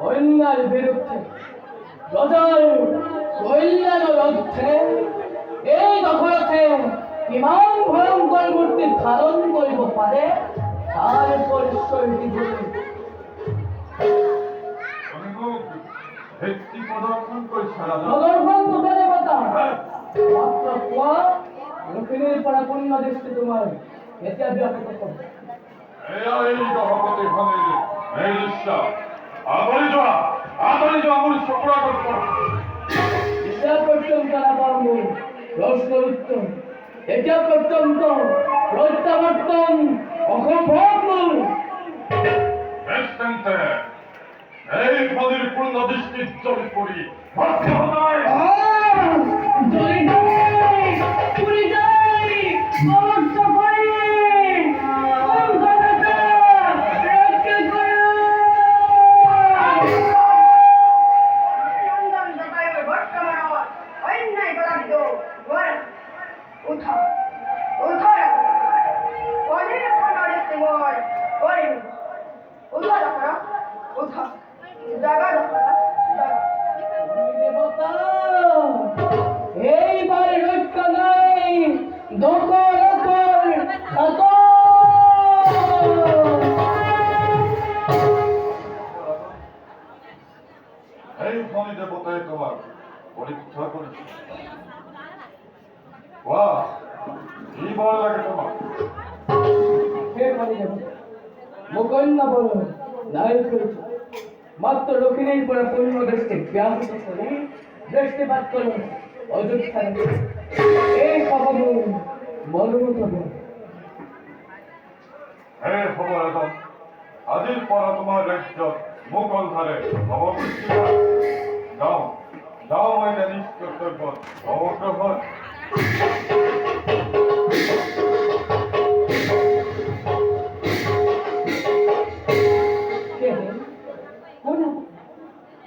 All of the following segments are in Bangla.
অন্যার বিরুদ্ধে গদার কল্যাণ অর্থে এই দখলতে ইমান ভয়ঙ্কর মূর্তি ধারণ করিব পারে তার পরিচয়টি প্রদর্শন করে নগরভঙ্গ দেবতা মাত্র কুয়া দক্ষিণের পাড়া দৃষ্টি তোমার। এতে ব্যাপক এই এই জগতে ঘনের এই দৃশ্য আদরি যাওয়া আদরি যাওয়া মূল এটা পর্যন্ত না পারব প্রশ্ন উত্তর। এটা পর্যন্ত প্রত্যাবর্তন অসম্ভব। এই পদের পূর্ণ দৃষ্টি করি ভক্তি উঠা উঠা অনেক পনেরো মোর করেন? উঠা দখরা উঠা জাগা দখরা এইবার রক্ষা নাই। দখল কর এই ধনী দেবতায় তোমার পরীক্ষা করেছি। বাহ কি বল লাগে তোমার। হে বলি বলো নায়ক মাত্র দক্ষিণের পরে পূর্ণ দেশকে ব্যাহত করে দৃষ্টিপাত করো অযোধ্যা এই খবর মনোমত বল হে খবর এবং আজির পর তোমার রাজ্য মোগল ধারে অবস্থিত যাও যাও কোন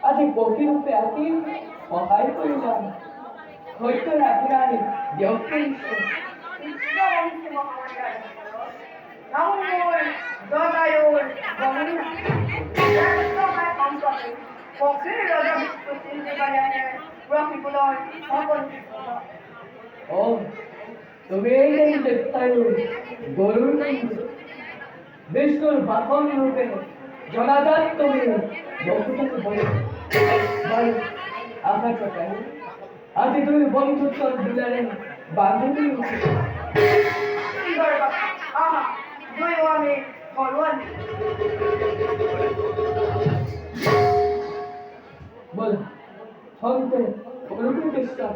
আজি বহি রূপে আহি সহায় কৰিলা হয়তো আপোনাৰ ব্যক্তি বিশ্ববংশী মহামণ্ডল রামমোর দতায়ুর গমনা রাজসভায় সম্পর্কে ফকির রাজা বিশ্ব চিন্তা বাজারে রফিকুলর সকল যে দেখতায় গরুর বিষ্ণুর বাহন রূপে জনাজাত তুমি বন্ধুটাকে বলে। আশা কথাই আজি তুমি বন্ধুত্ব দুলারে বান্ধবী কথা দুই আমি ফলোয়ার বল সন্ত রূপে বিশ্বাস